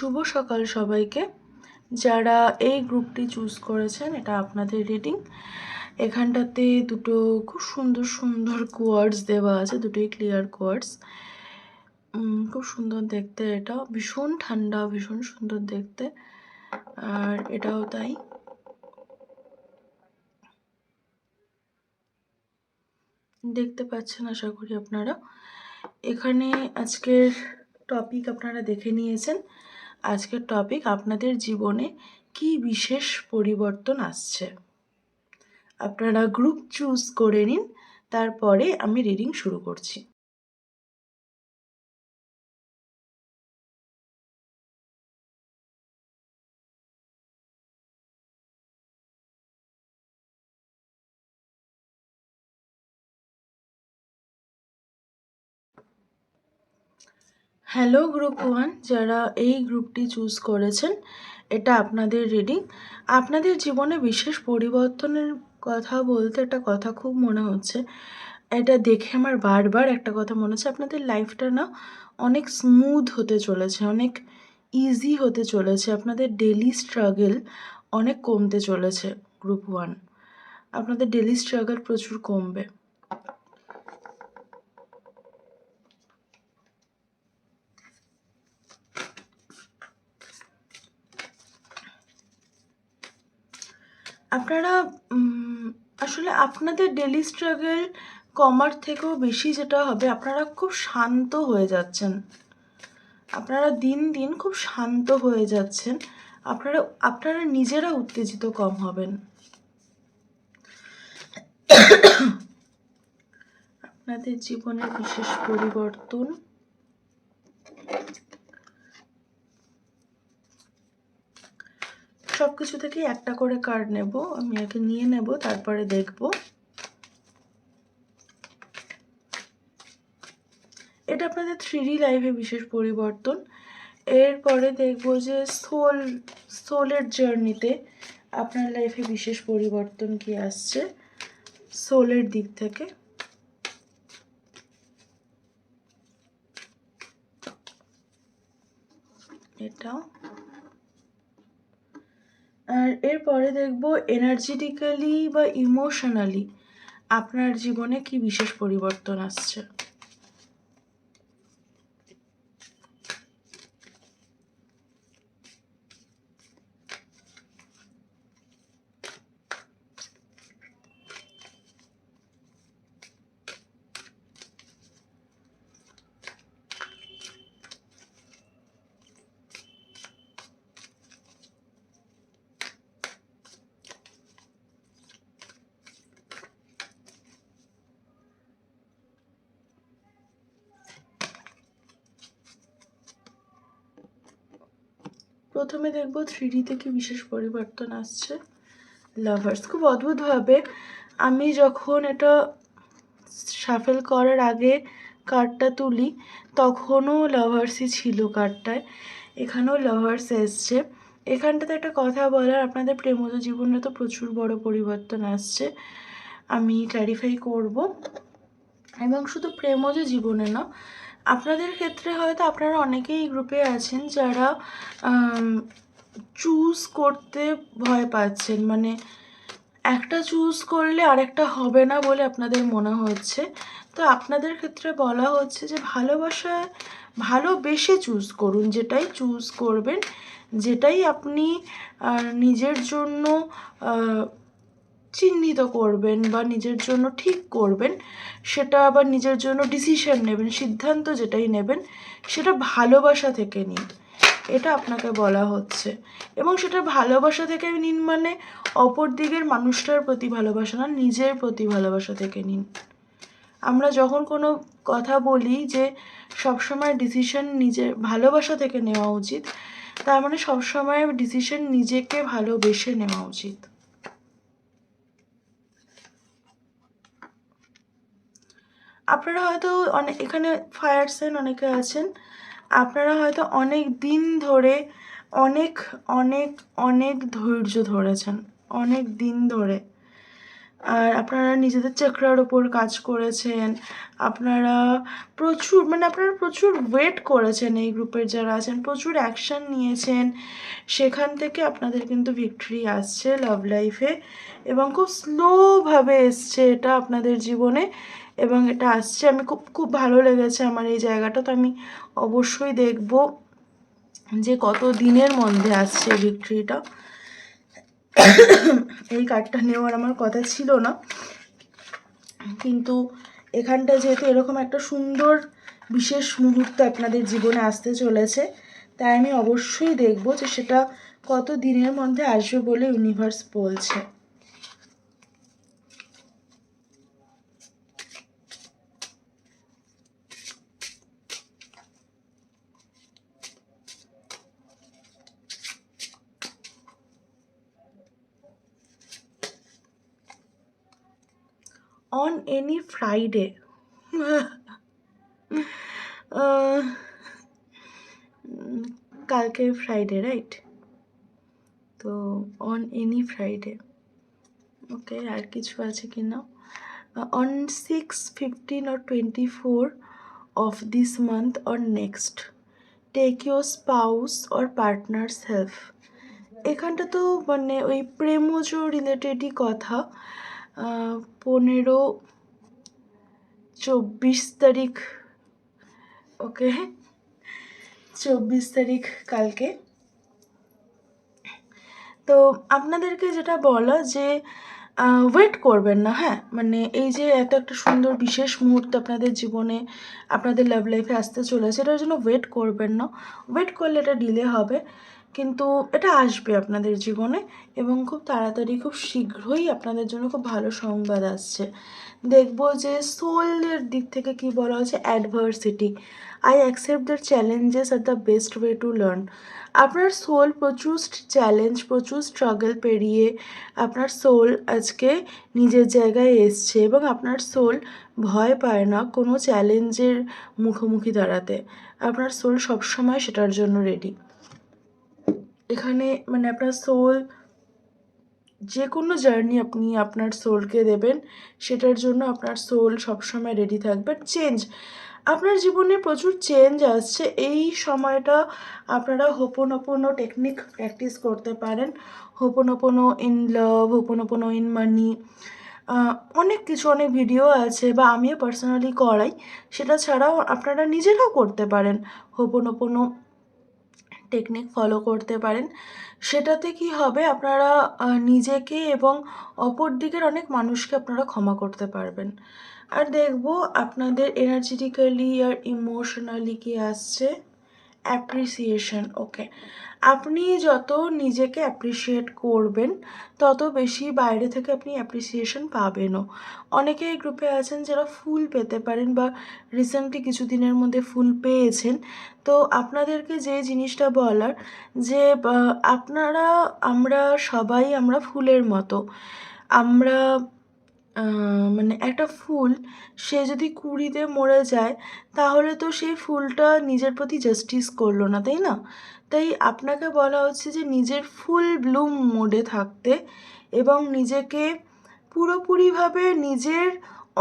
শুভ সকাল সবাইকে। যারা এই গ্রুপটি চুজ করেছেন, এটা আপনাদের রিডিং এখানটাতে দুটো খুব সুন্দর সুন্দর কোয়ার্ডস দেওয়া আছে, দুটোই ক্লিয়ার কোয়ার্ডস। খুব সুন্দর দেখতে এটা, ভীষণ ঠান্ডা, ভীষণ সুন্দর দেখতে। আর এটাও তাই। দেখতে পাচ্ছেন আশা করি আপনারা। এখানে আজকের টপিক আপনারা দেখে নিয়েছেন। আজকের টপিক আপনাদের জীবনে কি বিশেষ পরিবর্তন আসছে? আপনারা গ্রুপ চুজ করে নিন, তারপরে আমি রিডিং শুরু করছি। হ্যালো গ্রুপ ওয়ান যারা এই গ্রুপটি চুজ করেছেন, এটা আপনাদের রিডিং আপনাদের জীবনে বিশেষ পরিবর্তনের কথা বলতে একটা কথা খুব মনে হচ্ছে। এটা দেখে আমার বারবার একটা কথা মনে হচ্ছে, আপনাদের লাইফটা না অনেক স্মুথ হতে চলেছে, অনেক ইজি হতে চলেছে, আপনাদের ডেলি স্ট্রাগল অনেক কমতে চলেছে গ্রুপ ওয়ান আপনাদের ডেলি স্ট্রাগল প্রচুর কমবে। আপনারা আসলে আপনাদের ডেলি স্ট্রাগল কমার থেকেও বেশি যেটা হবে, আপনারা খুব শান্ত হয়ে যাচ্ছেন। আপনারা দিন দিন খুব শান্ত হয়ে যাচ্ছেন। আপনারা আপনারা নিজেরা উত্তেজিত কম হবেন। আপনাদের জীবনে বিশেষ পরিবর্তন সব কিছু থেকেই একটা করে কার্ড নেব, আমি আগে নিয়ে নেব, তারপরে দেখব। এটা আপনাদের থ্রি লাইফে বিশেষ পরিবর্তন। এরপরে দেখব যে সোল সোলের জার্নিতে আপনার লাইফে বিশেষ পরিবর্তন কি আসছে সোলের দিক থেকে। এটা আর এরপরে দেখব এনার্জেটিক্যালি বা ইমোশনালি আপনার জীবনে কি বিশেষ পরিবর্তন আসছে? প্রথমে দেখব থ্রি থেকে বিশেষ পরিবর্তন আসছে। লাভার্স খুব অদ্ভুতভাবে আমি যখন এটা সাফেল করার আগে কার্ডটা তুলি, তখনও লাভার্সই ছিল কার্ডটায় এখানেও লাভার্স এসছে। এখানটাতে একটা কথা বলার, আপনাদের প্রেমজ জীবনে তো প্রচুর বড় পরিবর্তন আসছে। আমি ক্ল্যারিফাই করব। এবং শুধু প্রেমজ জীবনে না আপনাদের ক্ষেত্রে হয়তো আপনারা অনেকেই গ্রুপে আছেন যারা চুজ করতে ভয় পাচ্ছেন। মানে একটা চুজ করলে আরেকটা হবে না বলে আপনাদের মনে হচ্ছে। তো আপনাদের ক্ষেত্রে বলা হচ্ছে যে ভালোবাসায় ভালোবেসে চুজ করুন, যেটাই চুজ করবেন, যেটাই আপনি নিজের জন্য চিহ্নিত করবেন বা নিজের জন্য ঠিক করবেন, সেটা আবার নিজের জন্য ডিসিশন নেবেন, সিদ্ধান্ত যেটাই নেবেন, সেটা ভালোবাসা থেকে নিন। এটা আপনাকে বলা হচ্ছে। এবং সেটা ভালোবাসা থেকে নিন মানে অপর দিকের মানুষটার প্রতি ভালোবাসা না, নিজের প্রতি ভালোবাসা থেকে নিন। আমরা যখন কোনো কথা বলি যে সবসময় ডিসিশন নিজের ভালোবাসা থেকে নেওয়া উচিত, তার মানে সবসময় ডিসিশন নিজেকে ভালোবেসে নেওয়া উচিত। আপনারা হয়তো অনেক এখানে ফায়ার সাইন অনেকে আছেন। আপনারা হয়তো অনেক দিন ধরে অনেক অনেক অনেক ধৈর্য ধরেছেন। অনেক দিন ধরে। আর আপনারা নিজেদের চক্রার ওপর কাজ করেছেন, আপনারা প্রচুর মানে আপনারা প্রচুর ওয়েট করেছেন এই গ্রুপের যারা আছেন, প্রচুর অ্যাকশান নিয়েছেন। সেখান থেকে আপনাদের কিন্তু ভিক্টরি আসছে লাভ লাইফে এবং খুব স্লোভাবে এসছে এটা আপনাদের জীবনে এবং এটা আসছে। আমি খুব খুব ভালো লেগেছে আমার এই জায়গাটা, তো আমি অবশ্যই দেখব যে কত দিনের মধ্যে আসছে ভিক্টরিটা এই কার্ডটা নেওয়ার আমার কথা ছিল না। কিন্তু এখানটা যেহেতু এরকম একটা সুন্দর, বিশেষ মুহূর্ত আপনাদের জীবনে আসতে চলেছে, তাই আমি অবশ্যই দেখব যে সেটা কত দিনের মধ্যে আসবে বলে ইউনিভার্স বলছে। On any Friday. uh, কালকে ফ্রাইডে রাইট তো অন এনি ফ্রাইডে ওকে আর কিছু আছে কি না? On six fifteen or twenty four of this month or next take your spouse or partners help এখানটা তো মানে ওই প্রেমজ রিলেটেডই কথা। পনেরো চব্বিশ তারিখ, ওকে, চব্বিশ তারিখ কালকে। তো আপনাদেরকে যেটা বলা যে ওয়েট করবেন না হ্যাঁ? মানে এই যে এত একটা সুন্দর বিশেষ মুহূর্ত আপনাদের জীবনে, আপনাদের লাভ লাইফে আসতে চলেছে, এটার জন্য ওয়েট করবেন না। ওয়েট করলে এটা ডিলে হবে। কিন্তু এটা আসবে আপনাদের জীবনে এবং খুব তাড়াতাড়ি, খুব শীঘ্রই আপনাদের জন্য খুব ভালো সংবাদ আসছে। দেখব যে সোলের দিক থেকে কি বলা হচ্ছে adversity I accept the challenges are the best way to learn আপনার সোল প্রচুর চ্যালেঞ্জ প্রচুর স্ট্রাগল পেরিয়ে আপনার সোল আজকে নিজের জায়গায় এসছে এবং আপনার সোল ভয় পায় না কোনো চ্যালেঞ্জের মুখোমুখি দাঁড়াতে। আপনার সোল সবসময় সেটার জন্য রেডি এখানে মানে আপনার সোল যে কোনো জার্নি আপনি আপনার সোলকে দেবেন, সেটার জন্য আপনার সোল সবসময় রেডি থাকবে। চেঞ্জ আপনার জীবনে প্রচুর চেঞ্জ আসছে। এই সময়টা আপনারা হোপোনোপোনো টেকনিক প্র্যাকটিস করতে পারেন। হোপোনোপোনো ইন লাভ হোপোনোপোনো ইন মানি অনেক কিছু, অনেক ভিডিও আছে বা আমিও পার্সোনালি করাই। সেটা ছাড়াও আপনারা নিজেরাও করতে পারেন। হোপোনোপোনো টেকনিক ফলো করতে পারেন। সেটাতে কি হবে? আপনারা নিজেকে এবং অপর দিকের অনেক মানুষকে আপনারা ক্ষমা করতে পারবেন। আর দেখব আপনাদের এনার্জেটিক্যালি আর ইমোশনালি কি আসছে। অ্যাপ্রিসিয়েশন ওকে আপনি যত নিজেকে অ্যাপ্রিসিয়েট করবেন, তত বেশি বাইরে থেকে আপনি অ্যাপ্রিসিয়েশন পাবেনও। অনেকে এই গ্রুপে আছেন যারা ফুল পেতে পারেন বা রিসেন্টলি কিছুদিনের মধ্যে ফুল পেয়েছেন। তো আপনাদেরকে যে জিনিসটা বলার, যে আপনারা, আমরা সবাই আমরা ফুলের মতো। আমরা মানে একটা ফুল সে যদি কুড়িতে মরে যায়, তাহলে তো সেই ফুলটা নিজের প্রতি জাস্টিস করল না, তাই না? তাই আপনাকে বলা হচ্ছে যে নিজের ফুল ব্লুম মোডে থাকতে এবং নিজেকে পুরোপুরিভাবে নিজের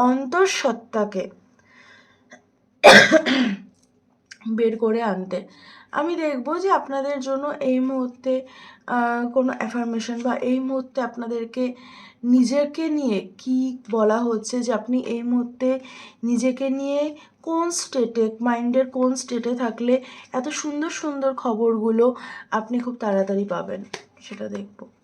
অন্তঃসত্ত্বাকে বের করে আনতে। আমি দেখব যে আপনাদের জন্য এই মুহূর্তে কোনো অ্যাফার্মেশন বা এই মুহূর্তে আপনাদেরকে নিজেকে নিয়ে কি বলা হচ্ছে যে আপনি এই মুহূর্তে নিজেকে নিয়ে কোন স্টেটে মাইন্ডের কোন স্টেটে থাকলে এত সুন্দর সুন্দর খবরগুলো আপনি খুব তাড়াতাড়ি পাবেন, সেটা দেখব।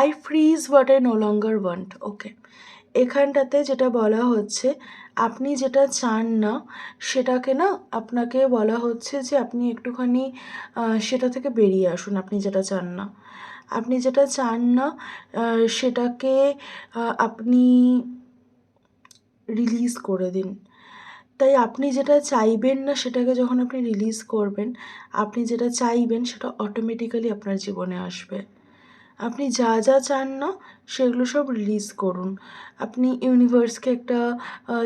I freeze what I no longer want okay এখানটাতে যেটা বলা হচ্ছে, আপনি যেটা চান না, সেটাকে না আপনাকে বলা হচ্ছে যে আপনি একটুখানি সেটা থেকে বেরিয়ে আসুন, আপনি যেটা চান না। আপনি যেটা চান না সেটাকে আপনি রিলিজ করে দিন। তাই আপনি যেটা চাইবেন না, সেটাকে যখন আপনি রিলিজ করবেন, আপনি যেটা চাইবেন, সেটা অটোমেটিক্যালি আপনার জীবনে আসবে। আপনি যা যা চান না, সেগুলো সব রিলিজ করুন। আপনি ইউনিভার্সকে একটা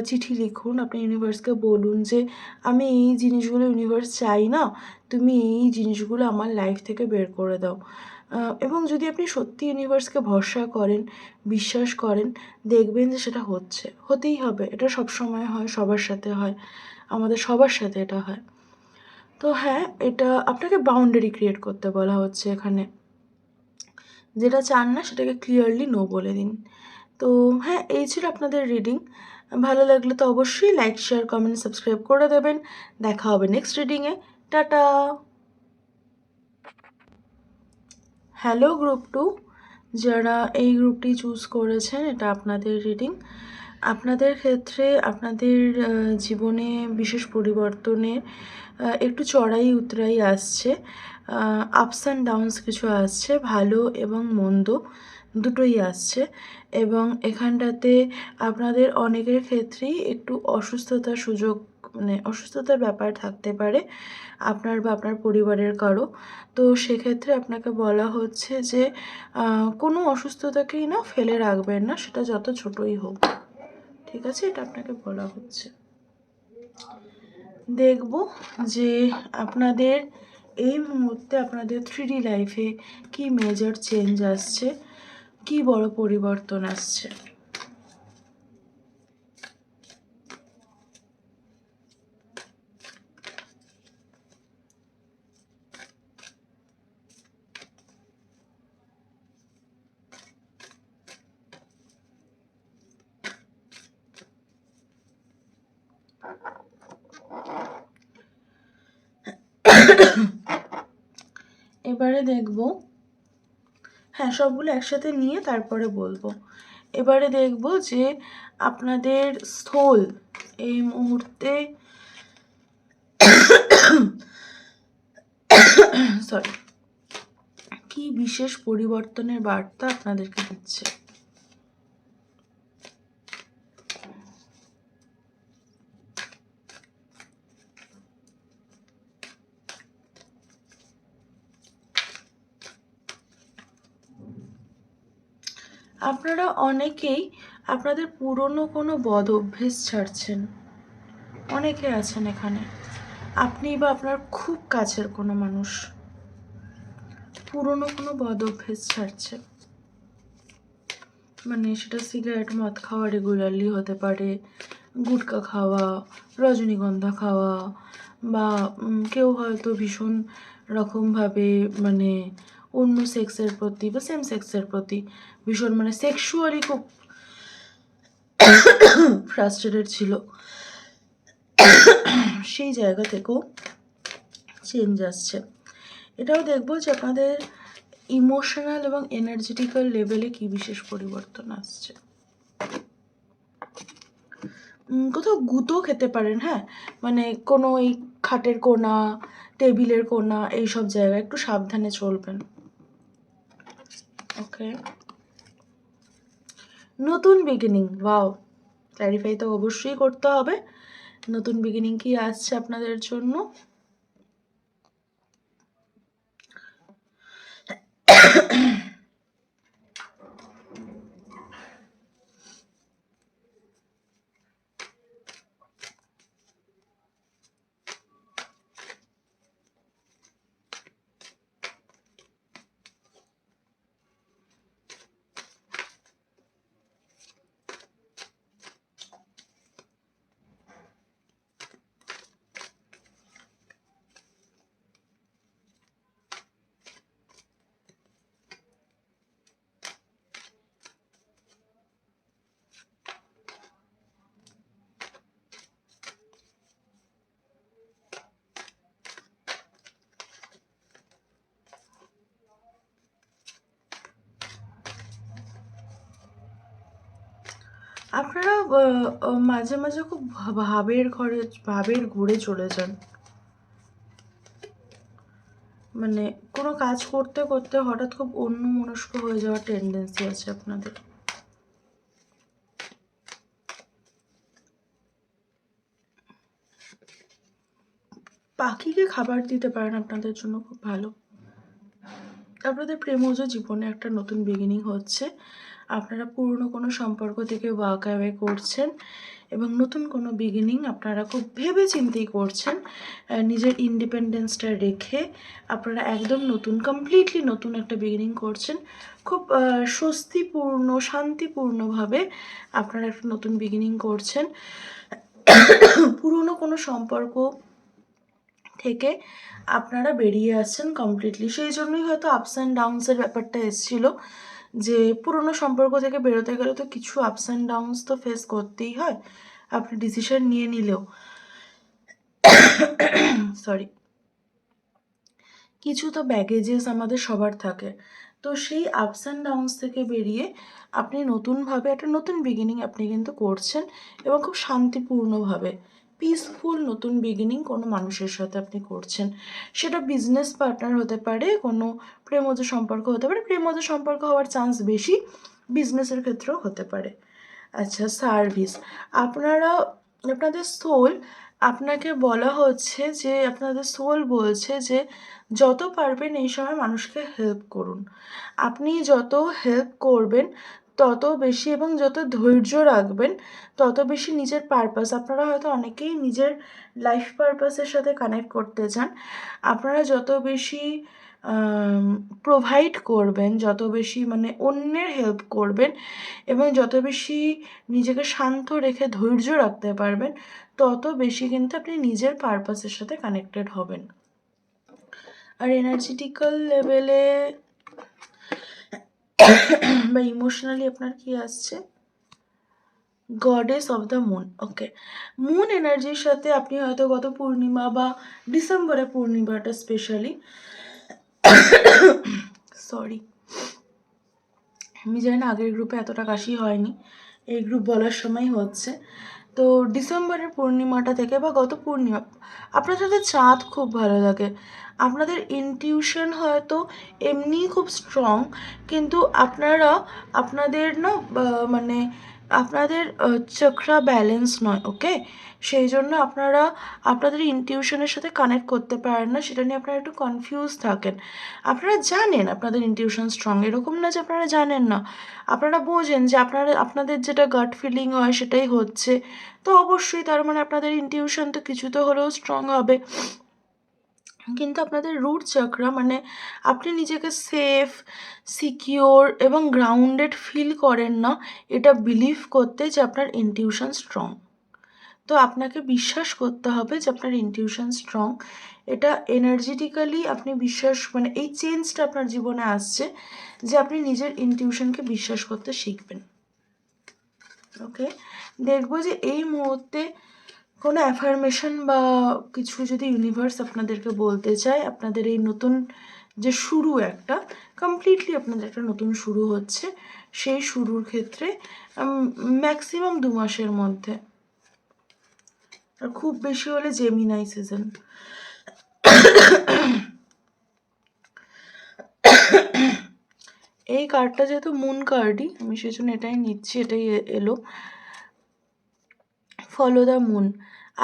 চিঠি লিখুন, আপনি ইউনিভার্সকে বলুন যে, আমি এই জিনিসগুলো ইউনিভার্স চাই না, তুমি এই জিনিসগুলো আমার লাইফ থেকে বের করে দাও। এবং যদি আপনি সত্যি ইউনিভার্সকে ভরসা করেন, বিশ্বাস করেন, দেখবেন যে সেটা হচ্ছে। হতেই হবে, এটা সব সময় হয়, সবার সাথে হয়, আমাদের সবার সাথে এটা হয়। তো হ্যাঁ এটা আপনাকে বাউন্ডারি ক্রিয়েট করতে বলা হচ্ছে এখানে। যেটা চান না সেটাকে ক্লিয়ারলি নো বলে দিন। তো হ্যাঁ এই ছিল আপনাদের রিডিং ভালো লাগলে তো অবশ্যই লাইক শেয়ার কমেন্ট সাবস্ক্রাইব করে দেবেন। দেখা হবে নেক্সট রিডিংয়ে টাটা! হ্যালো গ্রুপ টু যারা এই গ্রুপটি চুজ করেছেন, এটা আপনাদের রিডিং আপনাদের ক্ষেত্রে আপনাদের জীবনে বিশেষ পরিবর্তনে একটু চড়াই উতরাই আসছে। আপস অ্যান্ড ডাউনস কিছু আসছে, ভালো এবং মন্দ দুটোই আসছে এবং এখানটাতে আপনাদের অনেকের ক্ষেত্রেই একটু অসুস্থতার সুযোগ মানে অসুস্থতার ব্যাপার থাকতে পারে আপনার বা আপনার পরিবারের কারও। তো সেক্ষেত্রে আপনাকে বলা হচ্ছে যে কোনো অসুস্থতাকেই না ফেলে রাখবেন না, সেটা যত ছোটই হোক। ঠিক আছে? এটা আপনাকে বলা হচ্ছে। দেখব যে আপনাদের এই মুহূর্তে আপনাদের থ্রি লাইফে কি মেজর চেঞ্জ আসছে? কি বড় পরিবর্তন আসছে এবারে দেখব হ্যাঁ সবগুলো একসাথে নিয়ে তারপরে বলব। এবারে দেখব যে আপনাদের স্থল এই মুহূর্তে সরি কি বিশেষ পরিবর্তনের বার্তা আপনাদেরকে দিচ্ছে? আপনারা অনেকেই আপনাদের পুরনো কোনো বদ অভ্যেস ছাড়ছেন। অনেকে আছেন এখানে। আপনি বা আপনার খুব কাছের কোনো মানুষ পুরনো কোনো বদ অভ্যেস ছাড়ছে। মানে সেটা সিগারেট, মদ খাওয়া রেগুলারলি হতে পারে, গুটকা খাওয়া, রজনীগন্ধা খাওয়া বা কেউ হয়তো ভীষণ রকমভাবে মানে অন্য সেক্সের প্রতি বা সেম সেক্সের প্রতি ভীষণ মানে সেক্সুয়ালি খুব ফ্রাস্ট্রেটেড ছিল। সেই জায়গা থেকেও চেঞ্জ আসছে। এটাও দেখব যে আপনাদের ইমোশনাল এবং এনার্জেটিক্যাল লেভেলে কি বিশেষ পরিবর্তন আসছে। কোথাও গুঁতো খেতে পারেন হ্যাঁ? মানে কোনো এই খাটের কোনা, টেবিলের কোণা এইসব জায়গায় একটু সাবধানে চলবেন। নতুন বিগিনিং ওয়াও ক্ল্যারিফাই তো অবশ্যই করতে হবে। নতুন বিগিনিং কি আসছে আপনাদের জন্য? আপনারা মাঝে মাঝে খুব ভাবের ঘরে, ভাবের ঘুরে চলে যান। মানে কোনো কাজ করতে করতে হঠাৎ খুব অন্য মনস্ক হয়ে যাওয়ার টেন্ডেন্সি আছে আপনাদের। পাখিকে খাবার দিতে পারেন আপনাদের জন্য খুব ভালো। আপনাদের প্রেমজ জীবনে একটা নতুন বিগিনিং হচ্ছে। আপনারা পুরনো কোনো সম্পর্ক থেকে ওয়াক অ্যাওয়ে করছেন এবং নতুন কোনো বিগিনিং আপনারা খুব ভেবে চিন্তেই করছেন নিজের ইন্ডিপেন্ডেন্সটা রেখে আপনারা একদম নতুন কমপ্লিটলি নতুন একটা বিগিনিং করছেন, খুব স্বস্তিপূর্ণ, শান্তিপূর্ণভাবে আপনারা একটা নতুন বিগিনিং করছেন। পুরনো কোনো সম্পর্ক থেকে আপনারা বেরিয়ে আসছেন কমপ্লিটলি সেই জন্যই হয়তো আপস অ্যান্ড ডাউনসের ব্যাপারটা এসেছিল। যে পুরনো সম্পর্ক থেকে বেরোতে গেলে তো কিছু আপস অ্যান্ড ডাউনস তো ফেস করতেই হয়। আপনি ডিসিশন নিয়ে নিলেও। সরি কিছু তো ব্যাগেজেস আমাদের সবার থাকে। তো সেই আপস অ্যান্ড ডাউনস থেকে বেরিয়ে আপনি নতুনভাবে একটা নতুন বিগিনিং আপনি কিন্তু করছেন এবং খুব শান্তিপূর্ণভাবে। পিসফুল নতুন বিগিনিং কোনো মানুষের সাথে আপনি করছেন। সেটা বিজনেস পার্টনার হতে পারে, কোনো প্রেমজ সম্পর্ক হতে পারে, প্রেমজ সম্পর্ক হওয়ার চান্স বেশি বিজনেসের ক্ষেত্রেও হতে পারে। আচ্ছা সার্ভিস আপনারা, আপনাদের সোল আপনাকে বলা হচ্ছে যে, আপনাদের সোল বলছে যে, যত পারবেন এই সময় মানুষকে হেল্প করুন। আপনি যত হেল্প করবেন তত বেশি এবং যত ধৈর্য রাখবেন, তত বেশি নিজের পারপাস আপনারা হয়তো অনেকেই নিজের লাইফ পারপাসের সাথে কানেক্ট করতে চান। আপনারা যত বেশি প্রোভাইড করবেন, যত বেশি মানে অন্যের হেল্প করবেন এবং যত বেশি নিজেকে শান্ত রেখে ধৈর্য রাখতে পারবেন, তত বেশি কিন্তু আপনি নিজের পারপাসের সাথে কানেক্টেড হবেন। আর এনার্জেটিক্যাল লেভেলে বা ইমোশনালি আপনার কি আসছে? Goddess of the moon okay moon এনার্জির সাথে আপনি হয়তো গত পূর্ণিমা বা ডিসেম্বরে পূর্ণিমাটা স্পেশালি সরি আমি জানি না আগের গ্রুপে এতটা কাশি হয়নি, এই গ্রুপ বলার সময় হচ্ছে। তো ডিসেম্বরের পূর্ণিমাটা থেকে বা গত পূর্ণিমা আপনার সাথে চাঁদ খুব ভালো লাগে। আপনাদের ইনটিউশন হয়তো এমনিই খুব স্ট্রং কিন্তু আপনারা, আপনাদের না মানে আপনাদের চক্রা ব্যালেন্স নয় ওকে সেই জন্য আপনারা, আপনাদের ইনটিউশনের সাথে কানেক্ট করতে পারেন না, সেটা নিয়ে আপনারা একটু কনফিউজ থাকেন। আপনারা জানেন আপনাদের ইনটিউশন স্ট্রং এরকম না যে আপনারা জানেন না। আপনারা বোঝেন যে আপনারা, আপনাদের যেটা গাট ফিলিং হয় সেটাই হচ্ছে। তো অবশ্যই তার মানে আপনাদের ইনটিউশন তো কিছু তো হলেও স্ট্রং হবে। কিন্তু আপনাদের রুট চক্রা মানে আপনি নিজেকে সেফ সিকিওর এবং গ্রাউন্ডেড ফিল করেন না, এটা বিলিভ করতে যে আপনার ইনটিউশন স্ট্রং তো আপনাকে বিশ্বাস করতে হবে যে আপনার ইনটিউশন স্ট্রং এটা এনার্জেটিক্যালি আপনি বিশ্বাস মানে এই চেঞ্জটা আপনার জীবনে আসছে যে আপনি নিজের ইনটিউশনকে বিশ্বাস করতে শিখবেন। ওকে দেখব যে এই মুহূর্তে কোনো অ্যাফার্মেশন বা কিছু যদি ইউনিভার্স আপনাদেরকে বলতে চায়, আপনাদের এই নতুন যে শুরু একটা কমপ্লিটলি আপনাদের একটা নতুন শুরু হচ্ছে, সেই শুরুর ক্ষেত্রে ম্যাক্সিমাম দু মাসের মধ্যে। আর খুব বেশি হলে জেমিনাই সিজন এই কার্ডটা যেহেতু মুন কার্ডই আমি সেজন্য এটাই নিচ্ছি, এটাই এলো। Follow the moon.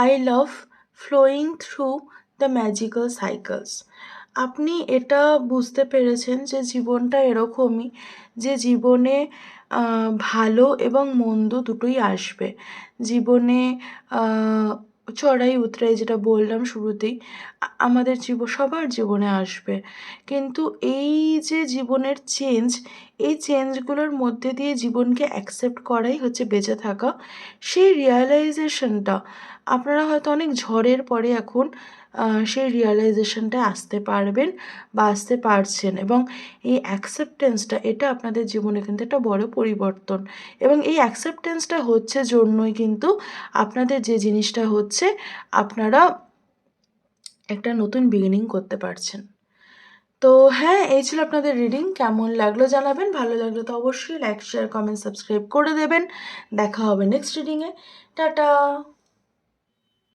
I love flowing through the magical cycles. আপনি এটা বুঝতে পেরেছেন যে জীবনটা এরকমই, যে জীবনে ভালো এবং মন্দ দুটোই আসবে জীবনে চড়াই, উতরাই যেটা বললাম শুরুতেই আমাদের জীব, সবার জীবনে আসবে। কিন্তু এই যে জীবনের চেঞ্জ এই চেঞ্জগুলোর মধ্যে দিয়ে জীবনকে অ্যাকসেপ্ট করাই হচ্ছে বেঁচে থাকা। সেই রিয়ালাইজেশনটা আপনারা হয়তো অনেক ঝড়ের পরে এখন সেই রিয়ালাইজেশনটা আসতে পারবেন বা আসতে পারছেন এবং এই অ্যাকসেপ্টেন্সটা এটা আপনাদের জীবনে কিন্তু একটা বড় পরিবর্তন। এবং এই অ্যাকসেপ্টেন্সটা হচ্ছে জন্যই কিন্তু আপনাদের যে জিনিসটা হচ্ছে, আপনারা একটা নতুন বিগিনিং করতে পারছেন। তো হ্যাঁ এই ছিল আপনাদের রিডিং কেমন লাগল জানাবেন? ভালো লাগল তো অবশ্যই লাইক শেয়ার কমেন্ট সাবস্ক্রাইব করে দেবেন। দেখা হবে নেক্সট রিডিংয়ে টাটা!